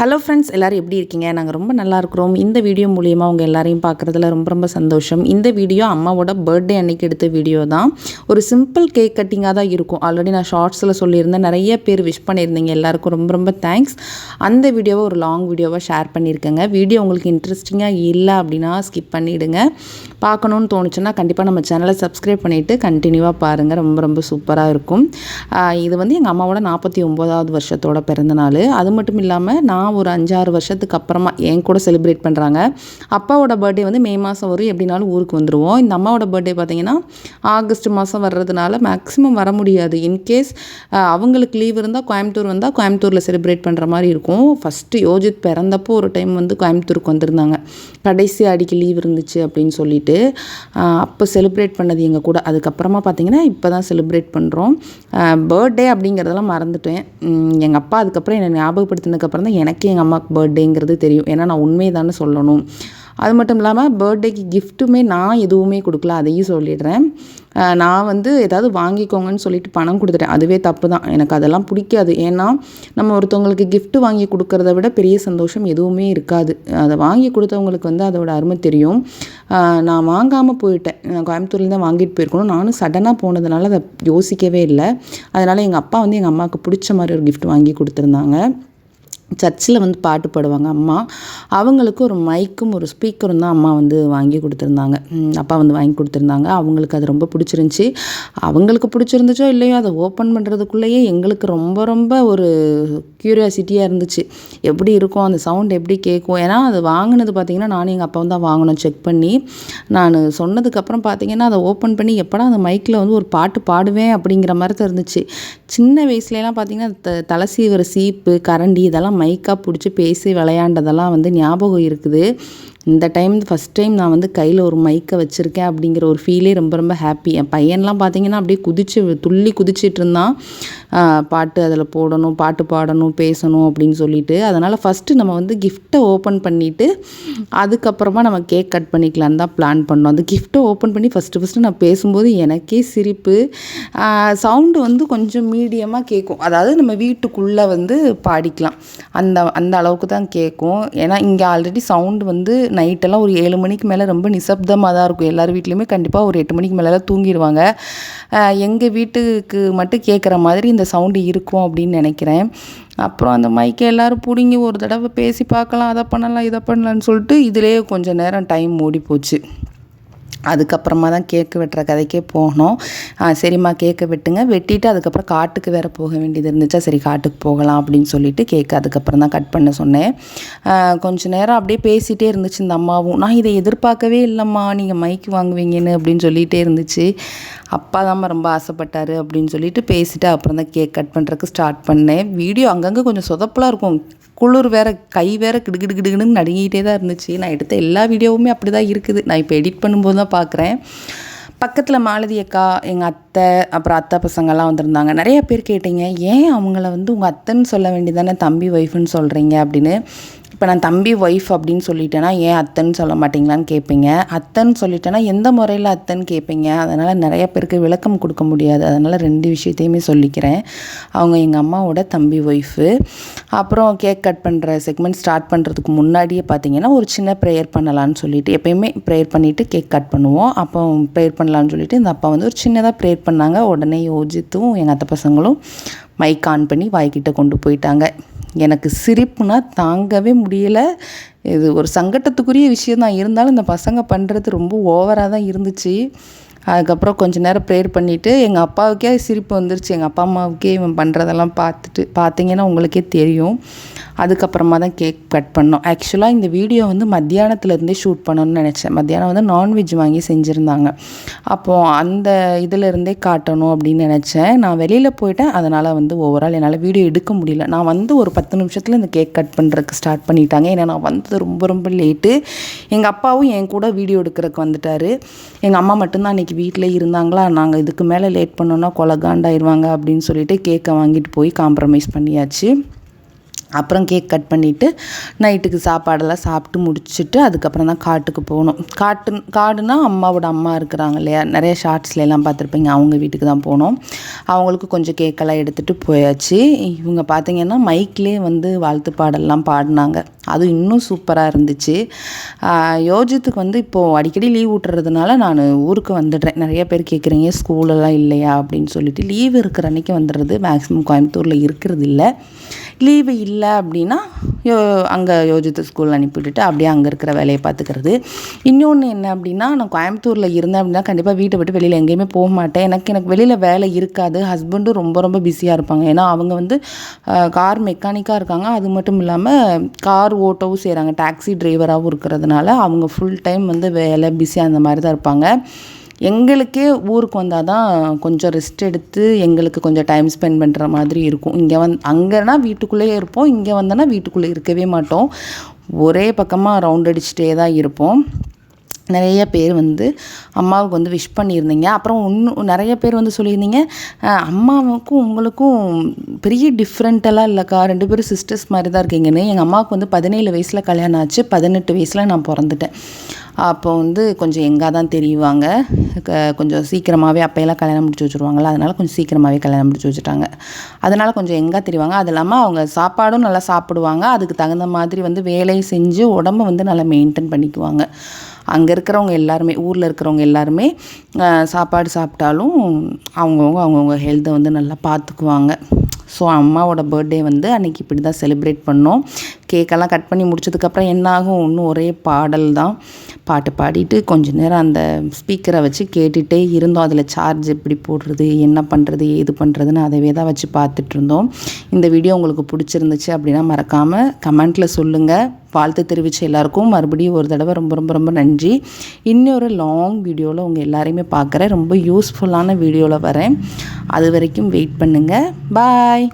Hello friends எல்லோரும் எப்படி இருக்கீங்க? நாங்கள் ரொம்ப நல்லா இருக்கிறோம். இந்த வீடியோ மூலியமாக உங்கள் எல்லாரையும் பார்க்குறதுல ரொம்ப ரொம்ப சந்தோஷம். இந்த வீடியோ அம்மாவோட பர்த்டே அன்னைக்கு எடுத்த வீடியோ தான். ஒரு சிம்பிள் கேக் கட்டிங்காக தான் இருக்கும். ஆல்ரெடி நான் ஷார்ட்ஸில் சொல்லியிருந்தேன். நிறைய பேர் விஷ் பண்ணியிருந்தீங்க. எல்லாருக்கும் ரொம்ப ரொம்ப தேங்க்ஸ் அந்த வீடியோவை ஒரு லாங் வீடியோவாக ஷேர் பண்ணியிருக்கேங்க. வீடியோ உங்களுக்கு இன்ட்ரெஸ்டிங்காக இல்லை அப்படின்னா ஸ்கிப் பண்ணிவிடுங்க பார்க்கணுன்னு தோணுச்சுன்னா கண்டிப்பாக நம்ம சேனலை சப்ஸ்கிரைப் பண்ணிவிட்டு கண்டினியூவாக பாருங்கள் ரொம்ப ரொம்ப சூப்பராக இருக்கும். இது வந்து எங்கள் அம்மாவோட நாற்பத்தி ஒம்போதாவது வருஷத்தோட பிறந்தநாள் அது மட்டும் இல்லாமல் நான் ஒரு அஞ்சாறு வருஷத்துக்கு அப்புறமா என் கூட செலிப்ரேட் பண்ணுறாங்க அப்பாவோட பர்த்டே வந்து மே மாதம் வரும். எப்படினாலும் ஊருக்கு வந்துடுவோம் இந்த அம்மாவோட பர்த்டே பார்த்திங்கன்னா ஆகஸ்ட் மாதம் வர்றதுனால மேக்ஸிமம் வர முடியாது. இன்கேஸ் அவங்களுக்கு லீவ் இருந்தால் கோயம்புத்தூர் வந்தால் கோயம்புத்தூரில் செலிப்ரேட் பண்ணுற மாதிரி இருக்கும். ஃபஸ்ட்டு யோஜித் பிறந்தப்போ ஒரு டைம் வந்து கோயம்புத்தூருக்கு வந்திருந்தாங்க. கடைசி அடிக்கு லீவ் இருந்துச்சு அப்படின்னு சொல்லிட்டு அப்போ செலிப்ரேட் பண்ணது எங்கள் கூட. அதுக்கப்புறமா பார்த்திங்கன்னா இப்போ தான் செலிப்ரேட் பண்ணுறோம் பர்த்டே அப்படிங்கிறதெல்லாம் மறந்துட்டேன். எங்கள் அப்பா அதுக்கப்புறம் என்னை ஞாபகப்படுத்தினதுக்கப்புறம் தான் எனக்கு எங்கள் அம்மாவுக்கு பர்த்டேங்கிறது தெரியும். ஏன்னா நான் உண்மையை தானே சொல்லணும். அது மட்டும் இல்லாமல் பர்த்டேக்கு கிஃப்ட்டுமே நான் எதுவுமே கொடுக்கல அதையும் சொல்லிடுறேன். நான் வந்து ஏதாவது வாங்கிக்கோங்கன்னு சொல்லிட்டு பணம் கொடுத்துட்டேன். அதுவே தப்பு தான் எனக்கு அதெல்லாம் பிடிக்காது. ஏன்னா நம்ம ஒருத்தவங்களுக்கு கிஃப்ட்டு வாங்கி கொடுக்குறத விட பெரிய சந்தோஷம் எதுவுமே இருக்காது. அதை வாங்கி கொடுத்தவங்களுக்கு வந்து அதோட அருமை தெரியும். நான் வாங்காமல் போயிட்டேன். நான் கோயம்புத்தூர்லேருந்து வாங்கிட்டு போயிருக்கணும். நானும் சடனாக போனதுனால அதை யோசிக்கவே இல்லை. அதனால் எங்கள் அப்பா வந்து எங்கள் அம்மாவுக்கு பிடிச்ச மாதிரி ஒரு கிஃப்ட் வாங்கி கொடுத்துருந்தாங்க. சர்ச்சில் வந்து பாட்டு பாடுவாங்க அம்மா. அவங்களுக்கு ஒரு மைக்கும் ஒரு ஸ்பீக்கரும் தான் அம்மா வந்து வாங்கி கொடுத்துருந்தாங்க. அப்பா வந்து வாங்கி கொடுத்துருந்தாங்க. அவங்களுக்கு அது ரொம்ப பிடிச்சிருந்துச்சி. அவங்களுக்கு பிடிச்சிருந்துச்சோ இல்லையோ அதை ஓப்பன் பண்ணுறதுக்குள்ளேயே எங்களுக்கு ரொம்ப ரொம்ப ஒரு க்யூரியாசிட்டியாக இருந்துச்சு. எப்படி இருக்கும் அந்த சவுண்ட் எப்படி கேட்கும்? ஏன்னா அது வாங்கினது பார்த்திங்கன்னா நானும் எங்கள் அப்பா தான் வாங்கினோம் செக் பண்ணி. நான் சொன்னதுக்கப்புறம் பார்த்திங்கன்னா அதை ஓப்பன் பண்ணி எப்படா அந்த மைக்கில் வந்து ஒரு பாட்டு பாடுவேன் அப்படிங்கிற மாதிரி தான் இருந்துச்சு சின்ன வயசுலலாம் பார்த்திங்கன்னா த தலை சீவிர சீப்பு கரண்டி இதெல்லாம் மைக்காக பிடிச்சி பேசி விளையாண்டதெல்லாம் வந்து ஞாபகம் இருக்குது. இந்த டைம் ஃபஸ்ட் டைம் நான் வந்து கையில் ஒரு மைக்கை வச்சுருக்கேன் அப்படிங்கிற ஒரு ஃபீலே ரொம்ப ரொம்ப ஹாப்பி என் பையன்லாம் பார்த்தீங்கன்னா அப்படியே குதிச்சு துள்ளி குதிச்சிட்டு இருந்தான். பாட்டு அதில் போடணும் பாட்டு பாடணும் பேசணும் அப்படின்னு சொல்லிட்டு அதனால் ஃபஸ்ட்டு நம்ம வந்து கிஃப்ட்டை ஓப்பன் பண்ணிவிட்டு அதுக்கப்புறமா நம்ம கேக் கட் பண்ணிக்கலான்னு தான் பிளான் பண்ணோம். அந்த கிஃப்ட்டை ஓப்பன் பண்ணி ஃபஸ்ட்டு ஃபஸ்ட்டு நான் பேசும்போது எனக்கே சிரிப்பு. சவுண்டு வந்து கொஞ்சம் மீடியமாக கேட்கும் அதாவது நம்ம வீட்டுக்குள்ளே வந்து பாடிக்கலாம். அந்த அந்த அளவுக்கு தான் கேட்கும் ஏன்னா இங்கே ஆல்ரெடி சவுண்டு வந்து நைட்டெல்லாம் ஒரு ஏழு மணிக்கு மேலே ரொம்ப நிசப்தமாக தான் இருக்கும். எல்லார் வீட்லேயுமே கண்டிப்பாக ஒரு எட்டு மணிக்கு மேலே தூங்கிடுவாங்க. எங்கள் வீட்டுக்கு மட்டும் கேட்குற மாதிரி இந்த சவுண்டு இருக்கும் அப்படின்னு நினைக்கிறேன். அப்புறம் அந்த மைக்கை எல்லோரும் பிடுங்கி ஒரு தடவை பேசி பார்க்கலாம் அதை பண்ணலாம் இதை பண்ணலான்னு சொல்லிட்டு இதிலே கொஞ்சம் நேரம் டைம் ஓடி போச்சு அதுக்கப்புறமா தான் கேக்கு வெட்டுற கதைக்கே போனோம். சரிம்மா கேக்கை வெட்டுங்க. வெட்டிட்டு அதுக்கப்புறம் காட்டுக்கு வேறு போக வேண்டியது இருந்துச்சா? சரி காட்டுக்கு போகலாம் அப்படின்னு சொல்லிட்டு கேக்கு அதுக்கப்புறம் தான் கட் பண்ண சொன்னேன். கொஞ்ச நேரம் அப்படியே பேசிகிட்டே இருந்துச்சு இந்த அம்மாவும். நான் இதை எதிர்பார்க்கவே இல்லைம்மா. நீங்கள் மைக்கு வாங்குவீங்கன்னு அப்படின்னு சொல்லிகிட்டே இருந்துச்சு. அப்பா தான் ரொம்ப ஆசைப்பட்டார் அப்படின்னு சொல்லிட்டு பேசிவிட்டு அப்புறம் தான் கேக் கட் பண்ணுறதுக்கு ஸ்டார்ட் பண்ணேன். வீடியோ அங்கங்கே கொஞ்சம் சொதப்பலாக இருக்கும். குளிர் வேறு கை வேறு கிடுகிடு கிடுகிடுன்னு நடுங்கிட்டே தான் இருந்துச்சு. நான் எடுத்த எல்லா வீடியோவுமே அப்படி தான் இருக்குது. நான் இப்போ எடிட் பண்ணும்போது தான் பார்க்குறேன் பக்கத்தில் மாலதி அக்கா எங்கள் அத்தை அப்புறம் அத்தை பசங்கள்லாம் வந்திருந்தாங்க. நிறைய பேர் கேட்டீங்க ஏன் அவங்கள வந்து உங்கள் அத்தைன்னு சொல்ல வேண்டியதானே தம்பி ஒய்ஃப்னு சொல்கிறீங்க அப்படின்னு. இப்போ நான் தம்பி ஒய்ஃப் அப்படின்னு சொல்லிட்டேன்னா ஏன் அத்தைன்னு சொல்ல மாட்டிங்களான்னு கேட்பீங்க அத்தைன்னு சொல்லிட்டேன்னா எந்த முறையில் அத்தைன்னு கேட்பீங்க அதனால் நிறைய பேருக்கு விளக்கம் கொடுக்க முடியாது. அதனால் ரெண்டு விஷயத்தையுமே சொல்லிக்கிறேன். அவங்க எங்கள் அம்மாவோட தம்பி ஒய்ஃபு அப்புறம் கேக் கட் பண்ணுற செக்மெண்ட் ஸ்டார்ட் பண்ணுறதுக்கு முன்னாடியே பார்த்தீங்கன்னா ஒரு சின்ன ப்ரேயர் பண்ணலான்னு சொல்லிட்டு எப்பயுமே ப்ரேயர் பண்ணிவிட்டு கேக் கட் பண்ணுவோம். அப்போ ப்ரேயர் பண்ணலான்னு சொல்லிட்டு இந்த அப்பா வந்து ஒரு சின்னதாக ப்ரேயர் பண்ணாங்க. உடனே யோஜித்தும் எங்கள் அத்தை பசங்களும் மைக் ஆன் பண்ணி வாய்க்கிட்ட கொண்டு போயிட்டாங்க. எனக்கு சிரிப்புனா தாங்கவே முடியலை. இது ஒரு சங்கட்டத்துக்குரிய விஷயம் தான் இருந்தாலும் இந்த பசங்க பண்ணுறது ரொம்ப ஓவராக தான் இருந்துச்சு. அதுக்கப்புறம் கொஞ்ச நேரம் ப்ரேயர் பண்ணிவிட்டு எங்கள் அப்பாவுக்கே சிரிப்பு வந்துருச்சு. எங்கள் அப்பா அம்மாவுக்கே இவன் பண்ணுறதெல்லாம் பார்த்துட்டு பார்த்தீங்கன்னா உங்களுக்கே தெரியும். அதுக்கப்புறமா தான் கேக் கட் பண்ணோம். ஆக்சுவலாக இந்த வீடியோ வந்து மத்தியானத்துலேருந்தே ஷூட் பண்ணணும்னு நினச்சேன். மத்தியானம் வந்து நான்வெஜ் வாங்கி செஞ்சுருந்தாங்க. அப்போது அந்த இதிலருந்தே காட்டணும் அப்படின்னு நினச்சேன். நான் வெளியில் போயிட்டேன். அதனால் வந்து ஓவரால் என்னால் வீடியோ எடுக்க முடியல. நான் வந்து ஒரு பத்து நிமிஷத்தில் இந்த கேக் கட் பண்ணுறதுக்கு ஸ்டார்ட் பண்ணிட்டாங்க. ஏன்னா நான் வந்தது ரொம்ப ரொம்ப லேட்டு எங்கள் அப்பாவும் என் கூட வீடியோ எடுக்கிறதுக்கு வந்துட்டார். எங்கள் அம்மா மட்டும்தான் அன்றைக்கி வீட்டில் இருந்தாங்களா? நாங்கள் இதுக்கு மேலே லேட் பண்ணோன்னா கொலகாண்டாயிருவாங்க அப்படின்னு சொல்லிட்டு கேக்கை வாங்கிட்டு போய் காம்ப்ரமைஸ் பண்ணியாச்சு. அப்புறம் கேக் கட் பண்ணிவிட்டு நைட்டுக்கு சாப்பாடெல்லாம் சாப்பிட்டு முடிச்சுட்டு அதுக்கப்புறம் தான் காட்டுக்கு போகணும். காட்டு காடுனா அம்மாவோட அம்மா இருக்கிறாங்க இல்லையா? நிறைய ஷார்ட்ஸ்ல எல்லாம் பார்த்துருப்பீங்க. அவங்க வீட்டுக்கு தான் போனோம். அவங்களுக்கு கொஞ்சம் கேக்கெல்லாம் எடுத்துகிட்டு போயாச்சு. இவங்க பார்த்தீங்கன்னா மைக்லேயே வந்து வாழ்த்து பாடல்லாம் பாடினாங்க. அது இன்னும் சூப்பராக இருந்துச்சு. யோஜித்துக்கு வந்து இப்போது அடிக்கடி லீவ் விட்டுறதுனால நான் ஊருக்கு வந்துடுறேன். நிறைய பேர் கேட்குறீங்க ஸ்கூலெல்லாம் இல்லையா? அப்படின்னு சொல்லிட்டு லீவ் இருக்கிற அன்னைக்கு வந்துடுறது. மேக்ஸிமம் கோயம்புத்தூரில் இருக்கிறது இல்லை. லீவு இல்லை அப்படின்னா யோ அங்கே யோஜித்த ஸ்கூலில் அனுப்பிவிட்டுட்டு அப்படியே அங்கே இருக்கிற வேலையை பார்த்துக்கிறது. இன்னொன்று என்ன அப்படின்னா நான் கோயம்புத்தூரில் இருந்தேன் அப்படின்னா கண்டிப்பாக வீட்டை விட்டு வெளியில் எங்கேயுமே போக மாட்டேன். எனக்கு எனக்கு வெளியில் வேலை இருக்காது. ஹஸ்பண்டும் ரொம்ப ரொம்ப பிஸியாக இருப்பாங்க. ஏன்னா அவங்க வந்து கார் மெக்கானிக்காக இருக்காங்க. அது மட்டும் இல்லாமல் கார் ஓட்டவும் செய்கிறாங்க டாக்ஸி டிரைவராகவும் இருக்கிறதுனால அவங்க ஃபுல் டைம் வந்து வேலை பிஸியாக அந்த மாதிரி தான் இருப்பாங்க. எங்களுக்கே ஊருக்கு வந்தால் தான் கொஞ்சம் ரெஸ்ட் எடுத்து எங்களுக்கு கொஞ்சம் டைம் ஸ்பெண்ட் பண்ணுற மாதிரி இருக்கும். இங்கே வந் அங்கேனா வீட்டுக்குள்ளேயே இருப்போம். இங்கே வந்தோன்னா வீட்டுக்குள்ளே இருக்கவே மாட்டோம். ஒரே பக்கமாக ரவுண்ட் அடிச்சுட்டே தான் இருப்போம். நிறைய பேர் வந்து அம்மாவுக்கு வந்து விஷ் பண்ணியிருந்தீங்க. அப்புறம் இன்னும் நிறைய பேர் வந்து சொல்லியிருந்தீங்க அம்மாவுக்கும் உங்களுக்கும் பெரிய டிஃப்ரெண்ட்டெல்லாம் இல்லைக்கா. ரெண்டு பேரும் சிஸ்டர்ஸ் மாதிரி தான் இருக்கீங்கன்னு. எங்கள் அம்மாவுக்கு வந்து பதினேழு வயசில் கல்யாணம் ஆச்சு. பதினெட்டு வயசில் நான் பிறந்துட்டேன். அப்போ வந்து கொஞ்சம் எங்கே தான் தெரியுவாங்க. க- கொஞ்சம் சீக்கிரமாகவே அப்போயெல்லாம் கல்யாணம் முடிச்சு வச்சுருவாங்கள்ல அதனால் கொஞ்சம் சீக்கிரமாகவே கல்யாணம் முடிச்சு வச்சுட்டாங்க. அதனால் கொஞ்சம் எங்கே தெரியுவாங்க அது இல்லாமல் அவங்க சாப்பாடும் நல்லா சாப்பிடுவாங்க. அதுக்கு தகுந்த மாதிரி வந்து வேலையை செஞ்சு உடம்ப வந்து நல்லா மெயின்டைன் பண்ணிக்குவாங்க. அங்கே இருக்கிறவங்க எல்லாருமே ஊரில் இருக்கிறவங்க எல்லாருமே சாப்பாடு சாப்பிட்டாலும் அவங்கவுங்க அவங்கவுங்க ஹெல்த்தை வந்து நல்லா பார்த்துக்குவாங்க ஸோ அம்மாவோட பர்த்டே வந்து அன்றைக்கி இப்படி தான் செலிப்ரேட் பண்ணோம். கேக்கெல்லாம் கட் பண்ணி முடிச்சதுக்கப்புறம் என்ன ஆகும் இன்னும் ஒரே பாடல் தான். பாட்டு பாடிட்டு கொஞ்ச நேரம் அந்த ஸ்பீக்கரை வச்சு கேட்டுகிட்டே இருந்தோம். அதில் சார்ஜ் எப்படி போடுறது என்ன பண்ணுறது ஏது பண்ணுறதுன்னு அதவே தான் வச்சு பார்த்துட்டு இருந்தோம். இந்த வீடியோ உங்களுக்கு பிடிச்சிருந்துச்சு அப்படின்னா மறக்காமல் கமெண்ட்டில் சொல்லுங்கள் வாழ்த்து தெரிவித்த எல்லாருக்கும் மறுபடியும் ஒரு தடவை ரொம்ப ரொம்ப ரொம்ப நன்றி. இன்னொரு லாங் வீடியோவில் உங்கள் எல்லாரையுமே பார்க்குறேன். ரொம்ப யூஸ்ஃபுல்லான வீடியோவில் வரேன். அது வரைக்கும் வெயிட் பண்ணுங்கள் பாய்